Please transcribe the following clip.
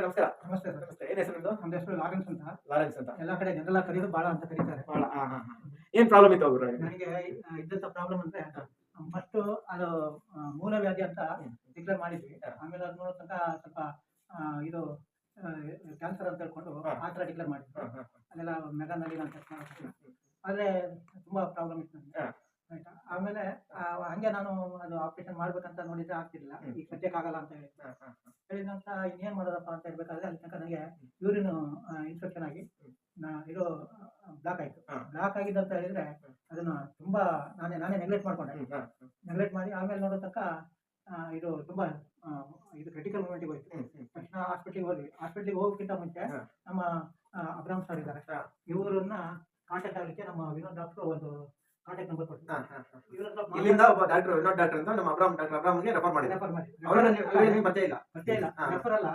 ನಮಸ್ಕಾರ. ನಮಸ್ತೆ ಸರ್ ನಮಸ್ತೆ. ಏನ್ ಹೆಸರು ನಿಮ್ದು? ನಮ್ಮ ಹೆಸರು ಲಾರೆನ್ಸ್ ಅಂತ. ಲಾರೆನ್ಸ್ ಅಂತ. ಎಲ್ಲ ಕಡೆ ಜನರೆಲ್ಲ ಕರೆಯೋದು ಬಾಳ ಅಂತ ಕರೀತಾರೆ. ಬಾಳ ಹಾ ಹಾ ಏನ್ ಪ್ರಾಬ್ಲಮ್ ಇತ್ತು ಅವ್ರು ನನಗೆ ಇದ್ದಂತ ಪ್ರಾಬ್ಲಮ್ ಅಂದ್ರೆ ಫಸ್ಟ್ ಅದು ಮೂಲ ವ್ಯಾಧಿ ಅಂತ ಡಿಕ್ಲೇರ್ ಮಾಡಿದ್ವಿ. ಆಮೇಲೆ ಅದು ನೋಡೋ ತನಕ ಸ್ವಲ್ಪ ಇದು ಕ್ಯಾನ್ಸರ್ ಅಂತ ಹೇಳ್ಕೊಂಡು. ಆ ಥರ ಡಿಕ್ಲೇರ್ ಮಾಡಿದ್ವಿ. ಅದೆಲ್ಲ ಮೆಗಾನಲ್ಲಿ ಅಂತ ಆದರೆ ತುಂಬಾ ಪ್ರಾಬ್ಲಮ್ ಇತ್ತು ನನಗೆ. ಆಯ್ತಾ? ಆಮೇಲೆ ಹಂಗೆ ನಾನು ಅದು ಆಪರೇಷನ್ ಮಾಡ್ಬೇಕಂತ ನೋಡಿದ್ರೆ ಆಗ್ತಿರ್ಲಿಲ್ಲ. ಈಗ ಸದ್ಯಕ್ಕಾಗಲ್ಲ ಅಂತ ಹೇಳಿ. ನಂತರ ಇನ್ನೇನ್ ಮಾಡೋದಪ್ಪ ಅಂತ ಹೇಳ್ಬೇಕಾದ್ರೆ ಅಲ್ಲಿ ತನಕ ನನಗೆ ಯೂರಿನ್ ಇನ್ಫೆಕ್ಷನ್ ಆಗಿ ನಾ- ಇದು ಬ್ಲಾಕ್ ಆಯ್ತು. ಬ್ಲಾಕ್ ಆಗಿದೆ ಅಂತ ಹೇಳಿದ್ರೆ ಅದನ್ನ ತುಂಬಾ ನಾನೇ ನಾನೇ ನೆಗ್ಲೆಕ್ಟ್ ಮಾಡ್ಕೊಂಡೆ. ನೆಗ್ಲೆಕ್ಟ್ ಮಾಡಿ ಆಮೇಲೆ ನೋಡೋ ತನಕ ಇದು ತುಂಬಾ ಇದು ಕ್ರಿಟಿಕಲ್ ಮೂಮೆಂಟ್ ಹೋಯ್ತು. ತಕ್ಷಣ ಹಾಸ್ಪಿಟ್ಲಿಗೆ ಹೋದ್ವಿ. ಹಾಸ್ಪಿಟ್ಲಿಗೆ ಹೋಗೋಕ್ಕಿಂತ ಮುಂಚೆ ನಮ್ಮ ಅಬ್ರಾಮ್ ಸರ್ ಇದ್ದಾರೆ. ಇವರನ್ನ ಕಾಂಟ್ಯಾಕ್ಟ್ ಆಗಲಿಕ್ಕೆ ನಮ್ಮ ವಿನೋದ್ ಡಾಕ್ಟರ್ ಒಂದು ಕಾಂಟ್ಯಾಕ್ಟ್ ನಂಬರ್ ಹತ್ರ ಇಲ್ಲಿಂದ ಒಬ್ಬ ಡಾಕ್ಟರ್ ವಿನೋದ್ ಡಾಕ್ಟರ್ ಅಂತ ನಮ್ಮ ಅಬ್ರಾಮ್ ಡಾಕ್ಟರ್ ಅಬ್ರಾಮ್ಗೆ ರೆಫರ್ ಮಾಡಿದ್ರು ರೆಫರ್ ಮಾಡಿ ಅವರ ನೀವು ಪರಿಚಯ ಇಲ್ಲ. ಮತ್ತೆ ಇಲ್ಲ. ರೆಫರ್ ಅಲ್ಲ.